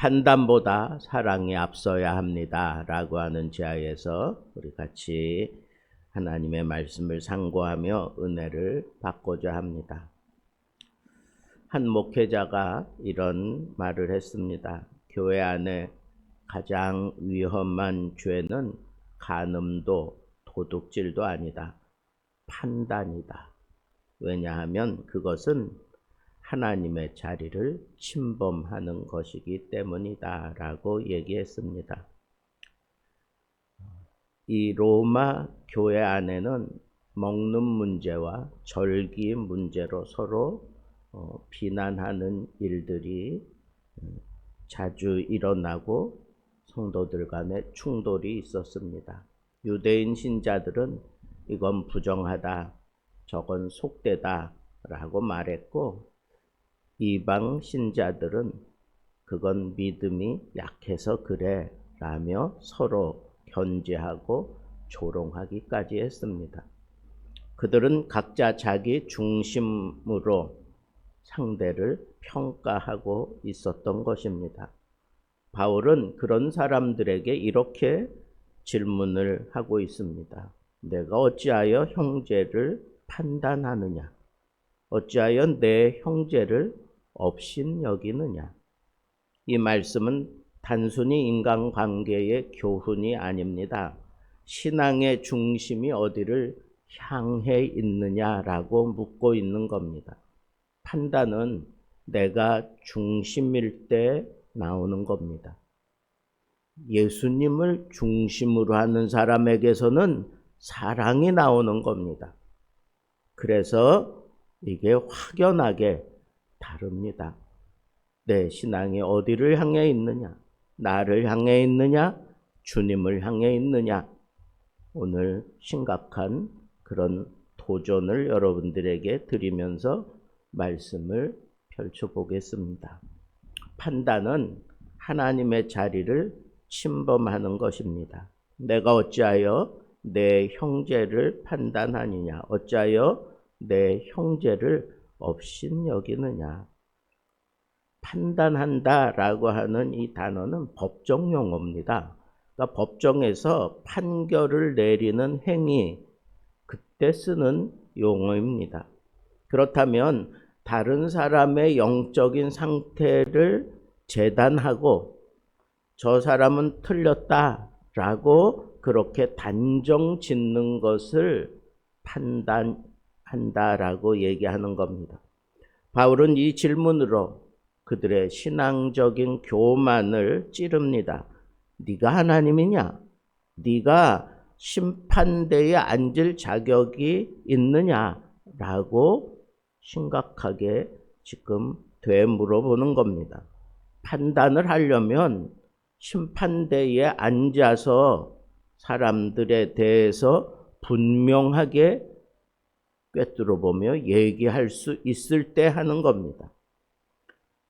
판단보다 사랑이 앞서야 합니다. 라고 하는 지하에서 우리 같이 하나님의 말씀을 상고하며 은혜를 받고자 합니다. 한 목회자가 이런 말을 했습니다. 교회 안에 가장 위험한 죄는 간음도 도둑질도 아니다. 판단이다. 왜냐하면 그것은 하나님의 자리를 침범하는 것이기 때문이다. 라고 얘기했습니다. 이 로마 교회 안에는 먹는 문제와 절기 문제로 서로 어, 비난하는 일들이 음, 자주 일어나고 성도들 간에 충돌이 있었습니다. 유대인 신자들은 이건 부정하다, 저건 속되다 라고 말했고, 이방 신자들은 그건 믿음이 약해서 그래 라며 서로 견제하고 조롱하기까지 했습니다. 그들은 각자 자기 중심으로 상대를 평가하고 있었던 것입니다. 바울은 그런 사람들에게 이렇게 질문을 하고 있습니다. 내가 어찌하여 형제를 판단하느냐? 어찌하여 내 형제를 업신 여기느냐? 이 말씀은 단순히 인간관계의 교훈이 아닙니다. 신앙의 중심이 어디를 향해 있느냐라고 묻고 있는 겁니다. 판단은 내가 중심일 때 나오는 겁니다. 예수님을 중심으로 하는 사람에게서는 사랑이 나오는 겁니다. 그래서 이게 확연하게 다릅니다. 내 신앙이 어디를 향해 있느냐? 나를 향해 있느냐? 주님을 향해 있느냐? 오늘 심각한 그런 도전을 여러분들에게 드리면서 말씀을 펼쳐보겠습니다. 판단은 하나님의 자리를 침범하는 것입니다. 내가 어찌하여 내 형제를 판단하느냐? 어찌하여 내 형제를 업신 여기느냐? 판단한다 라고 하는 이 단어는 법정 용어입니다. 그러니까 법정에서 판결을 내리는 행위, 그때 쓰는 용어입니다. 그렇다면 다른 사람의 영적인 상태를 재단하고 저 사람은 틀렸다 라고 그렇게 단정 짓는 것을 판단 한다라고 얘기하는 겁니다. 바울은 이 질문으로 그들의 신앙적인 교만을 찌릅니다. 네가 하나님이냐? 네가 심판대에 앉을 자격이 있느냐라고 심각하게 지금 되물어보는 겁니다. 판단을 하려면 심판대에 앉아서 사람들에 대해서 분명하게 꿰뚫어 보며 얘기할 수 있을 때 하는 겁니다.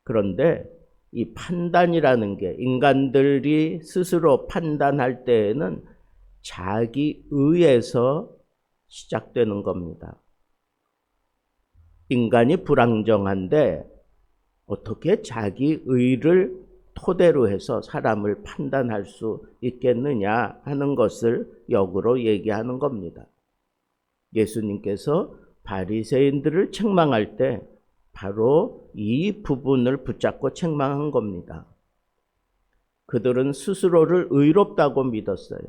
그런데 이 판단이라는 게 인간들이 스스로 판단할 때에는 자기 의에서 시작되는 겁니다. 인간이 불안정한데 어떻게 자기 의를 토대로 해서 사람을 판단할 수 있겠느냐 하는 것을 역으로 얘기하는 겁니다. 예수님께서 바리새인들을 책망할 때 바로 이 부분을 붙잡고 책망한 겁니다. 그들은 스스로를 의롭다고 믿었어요.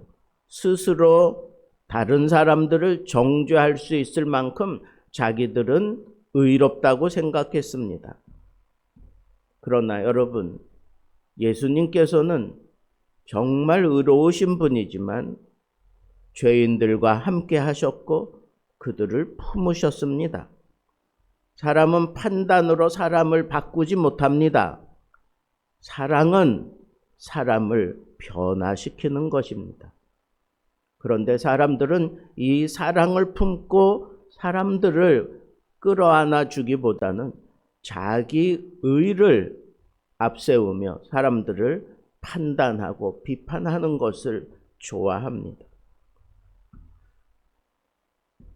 스스로 다른 사람들을 정죄할 수 있을 만큼 자기들은 의롭다고 생각했습니다. 그러나 여러분, 예수님께서는 정말 의로우신 분이지만 죄인들과 함께 하셨고 그들을 품으셨습니다. 사람은 판단으로 사람을 바꾸지 못합니다. 사랑은 사람을 변화시키는 것입니다. 그런데 사람들은 이 사랑을 품고 사람들을 끌어안아 주기보다는 자기 의를 앞세우며 사람들을 판단하고 비판하는 것을 좋아합니다.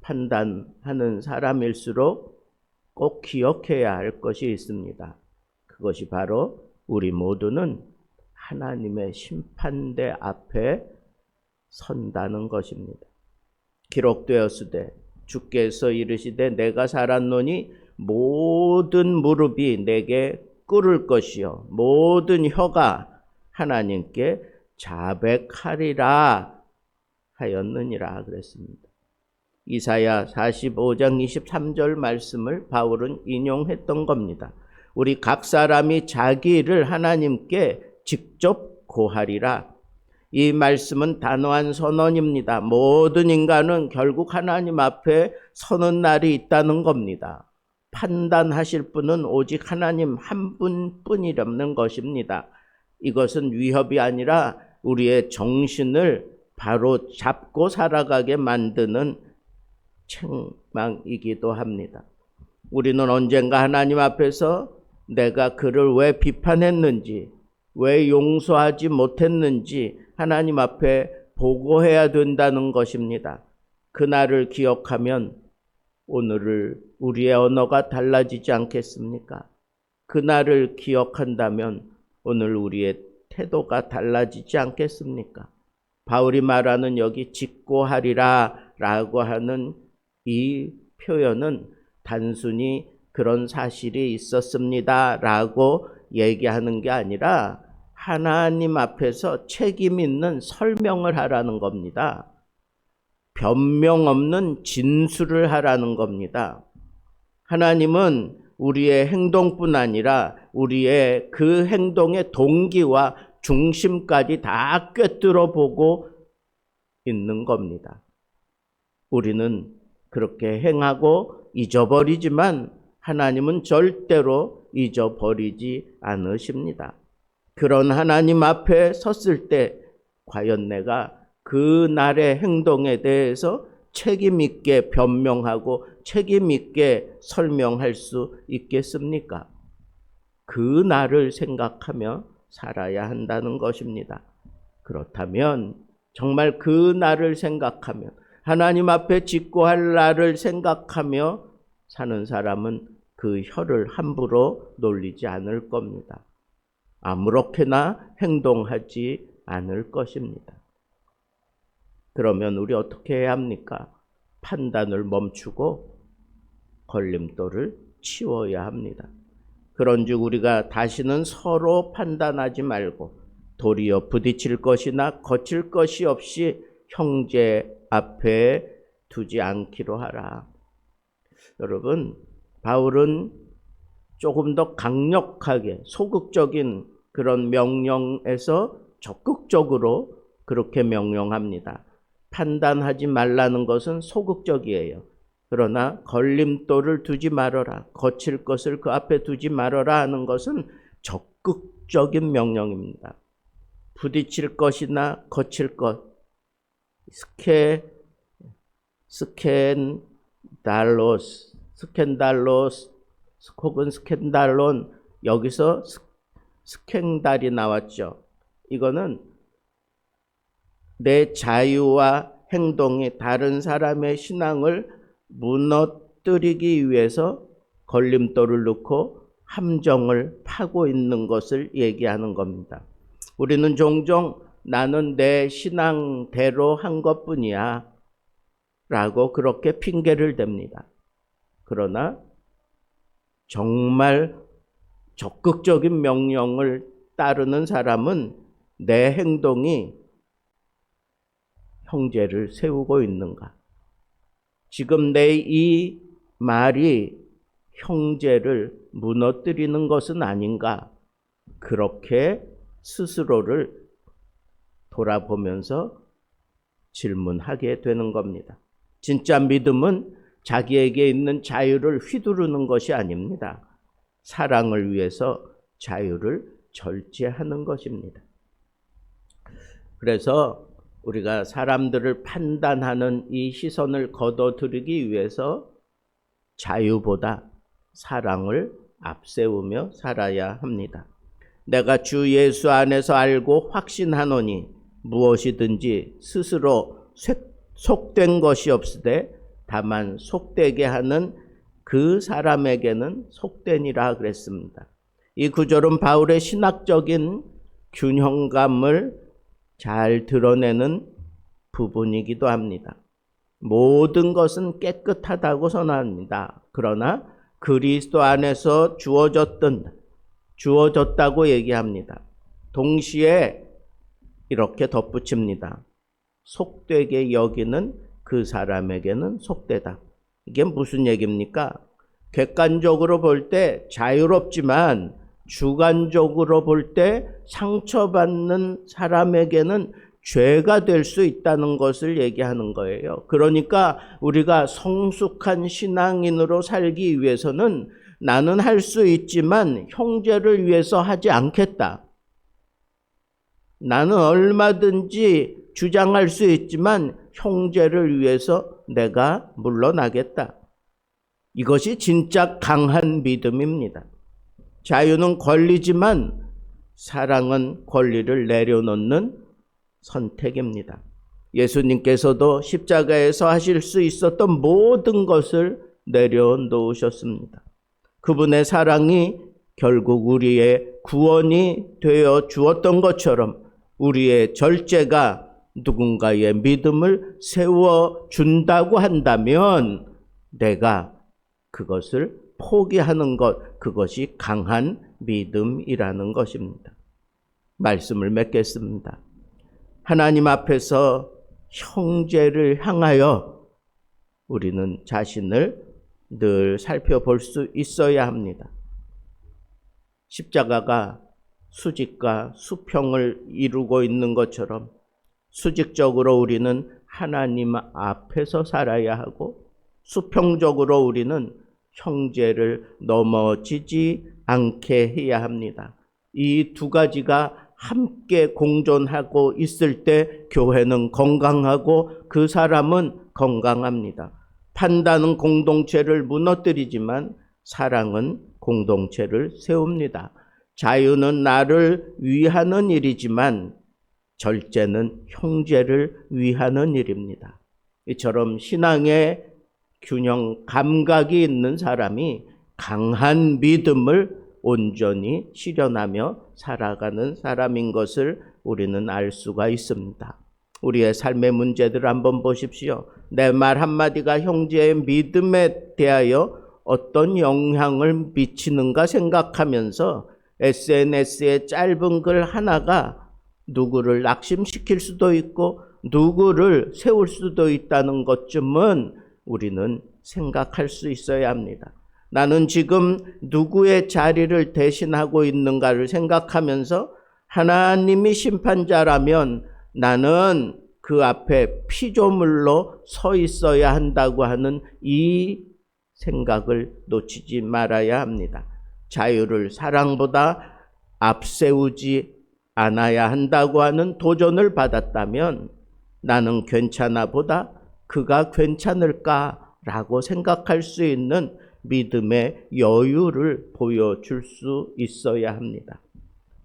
판단하는 사람일수록 꼭 기억해야 할 것이 있습니다. 그것이 바로 우리 모두는 하나님의 심판대 앞에 선다는 것입니다. 기록되었으되 주께서 이르시되 내가 살았노니 모든 무릎이 내게 꿇을 것이요 모든 혀가 하나님께 자백하리라 하였느니라 그랬습니다. 이사야 45장 23절 말씀을 바울은 인용했던 겁니다. 우리 각 사람이 자기 일을 하나님께 직접 고하리라. 이 말씀은 단호한 선언입니다. 모든 인간은 결국 하나님 앞에 서는 날이 있다는 겁니다. 판단하실 분은 오직 하나님 한 분뿐이라는 것입니다. 이것은 위협이 아니라 우리의 정신을 바로 잡고 살아가게 만드는 책망이기도 합니다. 우리는 언젠가 하나님 앞에서 내가 그를 왜 비판했는지, 왜 용서하지 못했는지 하나님 앞에 보고해야 된다는 것입니다. 그날을 기억하면 오늘을 우리의 언어가 달라지지 않겠습니까? 그날을 기억한다면 오늘 우리의 태도가 달라지지 않겠습니까? 바울이 말하는 여기 직고하리라 라고 하는 이 표현은 단순히 그런 사실이 있었습니다 라고 얘기하는 게 아니라 하나님 앞에서 책임 있는 설명을 하라는 겁니다. 변명 없는 진술을 하라는 겁니다. 하나님은 우리의 행동뿐 아니라 우리의 그 행동의 동기와 중심까지 다 꿰뚫어 보고 있는 겁니다. 우리는 그렇게 행하고 잊어버리지만 하나님은 절대로 잊어버리지 않으십니다. 그런 하나님 앞에 섰을 때 과연 내가 그 날의 행동에 대해서 책임 있게 변명하고 책임 있게 설명할 수 있겠습니까? 그 날을 생각하며 살아야 한다는 것입니다. 그렇다면 정말 그 날을 생각하며 하나님 앞에 직고할 날을 생각하며 사는 사람은 그 혀를 함부로 놀리지 않을 겁니다. 아무렇게나 행동하지 않을 것입니다. 그러면 우리 어떻게 해야 합니까? 판단을 멈추고 걸림돌을 치워야 합니다. 그런즉 우리가 다시는 서로 판단하지 말고 도리어 부딪힐 것이나 거칠 것이 없이 형제 앞에 두지 않기로 하라. 여러분, 바울은 조금 더 강력하게 소극적인 그런 명령에서 적극적으로 그렇게 명령합니다. 판단하지 말라는 것은 소극적이에요. 그러나 걸림돌을 두지 말아라. 거칠 것을 그 앞에 두지 말아라 하는 것은 적극적인 명령입니다. 부딪힐 것이나 거칠 것. 스케 스캔달로스 스캔달로스 혹은 스캔달론 여기서 스캔달이 나왔죠. 이거는 내 자유와 행동이 다른 사람의 신앙을 무너뜨리기 위해서 걸림돌을 넣고 함정을 파고 있는 것을 얘기하는 겁니다. 우리는 종종 나는 내 신앙대로 한 것뿐이야 라고 그렇게 핑계를 댑니다. 그러나 정말 적극적인 명령을 따르는 사람은 내 행동이 형제를 세우고 있는가? 지금 내 이 말이 형제를 무너뜨리는 것은 아닌가? 그렇게 스스로를 돌아보면서 질문하게 되는 겁니다. 진짜 믿음은 자기에게 있는 자유를 휘두르는 것이 아닙니다. 사랑을 위해서 자유를 절제하는 것입니다. 그래서 우리가 사람들을 판단하는 이 시선을 걷어들이기 위해서 자유보다 사랑을 앞세우며 살아야 합니다. 내가 주 예수 안에서 알고 확신하노니 무엇이든지 스스로 속된 것이 없으되 다만 속되게 하는 그 사람에게는 속되니라 그랬습니다. 이 구절은 바울의 신학적인 균형감을 잘 드러내는 부분이기도 합니다. 모든 것은 깨끗하다고 선언합니다. 그러나 그리스도 안에서 주어졌던 주어졌다고 얘기합니다. 동시에 이렇게 덧붙입니다. 속되게 여기는 그 사람에게는 속되다. 이게 무슨 얘기입니까? 객관적으로 볼 때 자유롭지만 주관적으로 볼 때 상처받는 사람에게는 죄가 될 수 있다는 것을 얘기하는 거예요. 그러니까 우리가 성숙한 신앙인으로 살기 위해서는 나는 할 수 있지만 형제를 위해서 하지 않겠다. 나는 얼마든지 주장할 수 있지만 형제를 위해서 내가 물러나겠다. 이것이 진짜 강한 믿음입니다. 자유는 권리지만 사랑은 권리를 내려놓는 선택입니다. 예수님께서도 십자가에서 하실 수 있었던 모든 것을 내려놓으셨습니다. 그분의 사랑이 결국 우리의 구원이 되어 주었던 것처럼 우리의 절제가 누군가의 믿음을 세워 준다고 한다면 내가 그것을 포기하는 것, 그것이 강한 믿음이라는 것입니다. 말씀을 맺겠습니다. 하나님 앞에서 형제를 향하여 우리는 자신을 늘 살펴볼 수 있어야 합니다. 십자가가 수직과 수평을 이루고 있는 것처럼 수직적으로 우리는 하나님 앞에서 살아야 하고 수평적으로 우리는 형제를 넘어지지 않게 해야 합니다. 이 두 가지가 함께 공존하고 있을 때 교회는 건강하고 그 사람은 건강합니다. 판단은 공동체를 무너뜨리지만 사랑은 공동체를 세웁니다. 자유는 나를 위하는 일이지만 절제는 형제를 위하는 일입니다. 이처럼 신앙의 균형 감각이 있는 사람이 강한 믿음을 온전히 실현하며 살아가는 사람인 것을 우리는 알 수가 있습니다. 우리의 삶의 문제들 한번 보십시오. 내 말 한마디가 형제의 믿음에 대하여 어떤 영향을 미치는가 생각하면서 SNS의 짧은 글 하나가 누구를 낙심시킬 수도 있고 누구를 세울 수도 있다는 것쯤은 우리는 생각할 수 있어야 합니다. 나는 지금 누구의 자리를 대신하고 있는가를 생각하면서 하나님이 심판자라면 나는 그 앞에 피조물로 서 있어야 한다고 하는 이 생각을 놓치지 말아야 합니다. 자유를 사랑보다 앞세우지 않아야 한다고 하는 도전을 받았다면 나는 괜찮아 보다 그가 괜찮을까라고 생각할 수 있는 믿음의 여유를 보여줄 수 있어야 합니다.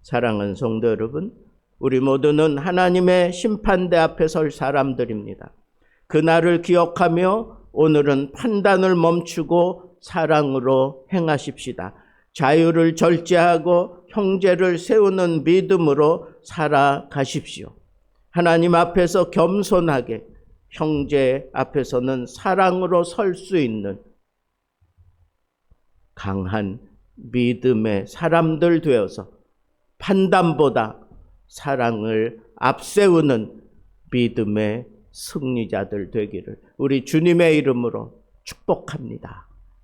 사랑하는 성도 여러분, 우리 모두는 하나님의 심판대 앞에 설 사람들입니다. 그날을 기억하며 오늘은 판단을 멈추고 사랑으로 행하십시다. 자유를 절제하고 형제를 세우는 믿음으로 살아가십시오. 하나님 앞에서 겸손하게 형제 앞에서는 사랑으로 설 수 있는 강한 믿음의 사람들 되어서 판단보다 사랑을 앞세우는 믿음의 승리자들 되기를 우리 주님의 이름으로 축복합니다.